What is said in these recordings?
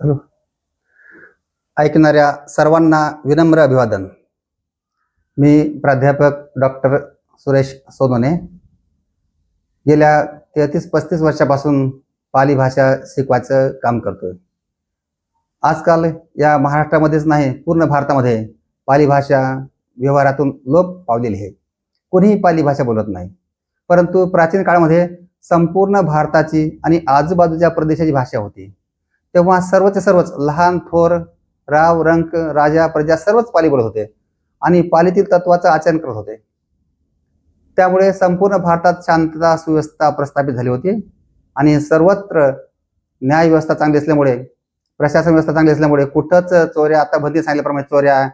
Hello. ऐकणाऱ्या सर्वांना विनम्र अभिवादन. मी प्राध्यापक डॉक्टर सुरेश सोनोने. गेल्या तेहतीस पस्तीस वर्षापासून पाली भाषा शिकवायचं काम करतोय. आजकाल या महाराष्ट्रामध्येच नाही पूर्ण भारतामध्ये पाली भाषा व्यवहारातून लोप पावलेली आहे. कोणीही पाली भाषा बोलत नाही. परंतु प्राचीन काळामध्ये संपूर्ण भारताची आणि आजूबाजूच्या प्रदेशाची भाषा होती. तेव्हा सर्वच सर्वच लहान थोर राव रंक राजा प्रजा सर्वच पाली बोलत होते. आणि पालीतील तत्वाचं आचरण करत होते. त्यामुळे संपूर्ण भारतात शांतता सुव्यवस्था प्रस्थापित झाली होती. आणि सर्वत्र न्याय व्यवस्था चांगली असल्यामुळे प्रशासन व्यवस्था चांगली असल्यामुळे कुठंच चोऱ्या आता भरती सांगितल्याप्रमाणे चोऱ्या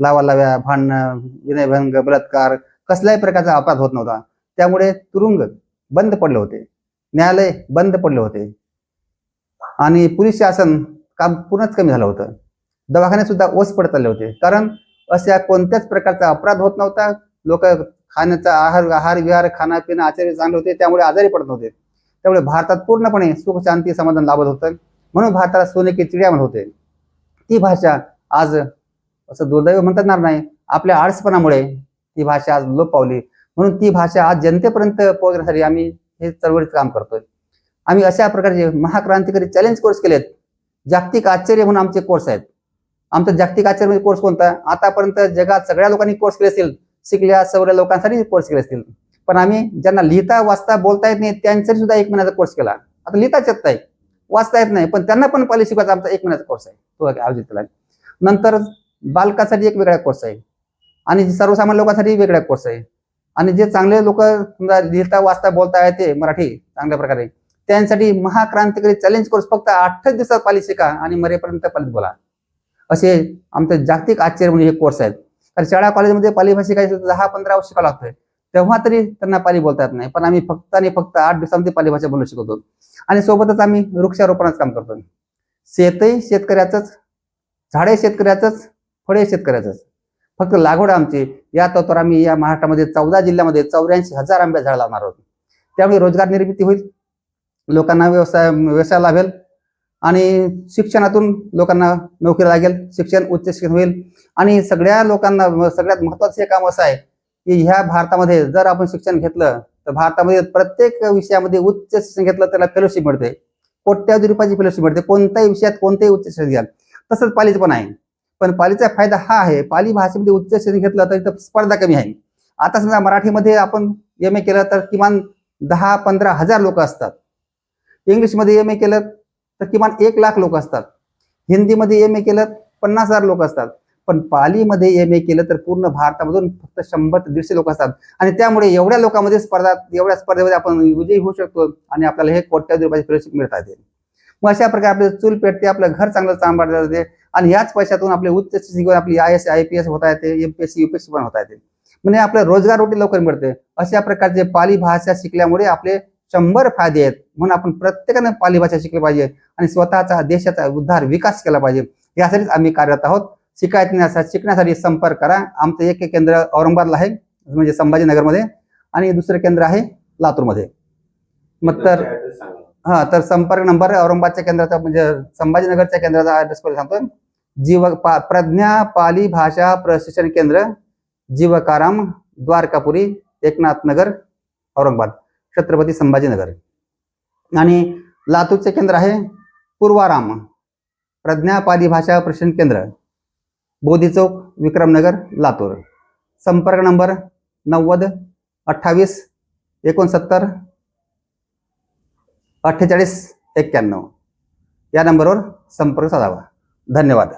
लावा लाव्या भांडणं विनयभंग बलात्कार कसल्याही प्रकारचा अपराध होत नव्हता. त्यामुळे तुरुंग बंद पडले होते. न्यायालय बंद पडले होते. आणि पोलीस शासन काम पूर्णच कमी झालं होतं. दवाखान्यात सुद्धा ओस पडत चालले होते. कारण अशा कोणत्याच प्रकारचा अपराध होत नव्हता. लोक खाण्याचा आहार आहार विहार खाणं पिणं आचार्य चांगले होते. त्यामुळे आजारी पडत नव्हते. त्यामुळे भारतात पूर्णपणे सुख शांती समाधान लाभत होतं. म्हणून भारताला सोने की चिड्या म्हणत होते. ती भाषा आज असं दुर्दैव म्हणता येणार नाही. आपल्या आळसपणामुळे ती भाषा आज लोप पावली. म्हणून ती भाषा आज जनतेपर्यंत पोहोचण्यासाठी आम्ही हे चळवळीचं काम करतोय. आम्ही अशा प्रकारचे महाक्रांतिकारी चॅलेंज कोर्स केलेत. जागतिक आश्चर्य म्हणून आमचे कोर्स आहेत. आमचा जागतिक आश्चर्य कोर्स कोणता? आतापर्यंत जगात सगळ्या लोकांनी कोर्स केले असतील. शिकल्या सगळ्या लोकांसाठी कोर्स केले असतील. पण आम्ही ज्यांना लिहिता वाचता बोलता येत नाही त्यांच्यासाठी सुद्धा एक महिन्याचा कोर्स केला. आता लिहिताच येत नाही. वाचता येत नाही. पण त्यांना पण पहिले शिकवायचा आमचा एक महिन्याचा कोर्स आहे. तो आयोजित केला. नंतर बालकासाठी एक वेगळा कोर्स आहे. आणि सर्वसामान्य लोकांसाठी वेगळा कोर्स आहे. आणि जे चांगले लोक समजा लिहिता वाचता बोलता येते मराठी चांगल्या प्रकारे. त्यांसाठी महाक्रांतिकारी चॅलेंज कोर्स फक्त अठ्ठावीस दिवसात पाली शिका आणि मरेपर्यंत पालीत बोला. असे आमचे जागतिक आश्चर्य म्हणून हे कोर्स आहेत. कारण शाळा कॉलेजमध्ये पाली भाषा शिकायची दहा पंधरा वर्ष शिकावं लागतंय. तेव्हा तरी त्यांना पाली बोलता येत नाही. पण आम्ही फक्त आणि फक्त आठ दिवसामध्ये पाली भाषा बोलू शिकवतो आणि सोबतच आम्ही वृक्षारोपणाचं काम करतो. शेतही शेतकऱ्याचंच झाडे शेतकऱ्याचंच फळे शेतकऱ्याचंच. फक्त लागवड आमची. या तत्वावर आम्ही या महाराष्ट्रामध्ये चौदा जिल्ह्यामध्ये चौऱ्याऐंशी हजार आंब्या झाड लावणार आहोत. त्यामुळे रोजगार निर्मिती होईल. लोकांना व्यवसाय व्यवसाय लाभेल. आणि शिक्षणातून लोकांना नोकरी लागेल. शिक्षण उच्च शिक्षण होईल. आणि सगळ्या लोकांना सगळ्यात महत्वाचं हे काम असं आहे की ह्या भारतामध्ये जर आपण शिक्षण घेतलं तर भारतामध्ये प्रत्येक विषयामध्ये उच्च शिक्षण घेतलं त्याला फेलोशिप मिळते. कोट्यावधी रुपयाची फेलोशिप मिळते. कोणत्याही विषयात कोणतेही उच्च शिक्षण घ्याल. तसंच पालीचं पण आहे. पण पालीचा फायदा हा आहे पाली भाषेमध्ये उच्च शिक्षण घेतलं तर इथं स्पर्धा कमी आहे. आता समजा मराठीमध्ये आपण एम ए केलं तर किमान दहा पंधरा हजार लोक असतात. इंग्लिशमध्ये एम ए केलं तर किमान एक लाख लोक असतात. हिंदीमध्ये एम ए केलं पन्नास हजार लोक असतात. पण पालीमध्ये एम ए केलं तर पूर्ण भारतामधून फक्त शंभर ते दीडशे लोक असतात. आणि त्यामुळे एवढ्या लोकांमध्ये स्पर्धा एवढ्या स्पर्धेमध्ये आपण विजयी होऊ शकतो आणि आपल्याला हे कोट्यावधी रुपयाचे फेलोशिप मिळता येते मग अशा प्रकारे आपले चूल पेटते आपलं घर चांगलं सांभाळलं जाते. आणि याच पैशातून आपले उच्च शिक्षण आपली I S I P S होता येते एमपीएससी युपीएससी पण होता येते म्हणजे आपलं रोजगार रोटी लवकर मिळते. अशा प्रकारचे पाली भाषा शिकल्यामुळे आपले शंभर फायदे आहेत. म्हणून आपण प्रत्येकाने पाली भाषा शिकली पाहिजे आणि स्वतःचा देशाचा उद्धार विकास केला पाहिजे. यासाठीच आम्ही कार्यरत आहोत. शिकायचं शिकण्यासाठी संपर्क करा. आमचं एक केंद्र औरंगाबादला आहे म्हणजे संभाजीनगरमध्ये. आणि दुसरं केंद्र आहे लातूरमध्ये. मग तर हा तर संपर्क नंबर औरंगाबादच्या केंद्राचा म्हणजे संभाजीनगरच्या केंद्राचा ऍड्रेस पहिले सांगतो. जीव पा प्रज्ञा पाली भाषा प्रशिक्षण केंद्र जीवकाराम द्वारकापुरी एकनाथ नगर औरंगाबाद. छत्रपती संभाजीनगर. आणि लातूरचे केंद्र आहे पूर्वाराम प्रज्ञा पाली भाषा प्रशिक्षण केंद्र बोधी चौक विक्रमनगर लातूर. संपर्क नंबर नव्वद अठ्ठावीस एकोणसत्तर अठ्ठेचाळीस एक्क्याण्णव. या नंबरवर संपर्क साधावा. धन्यवाद.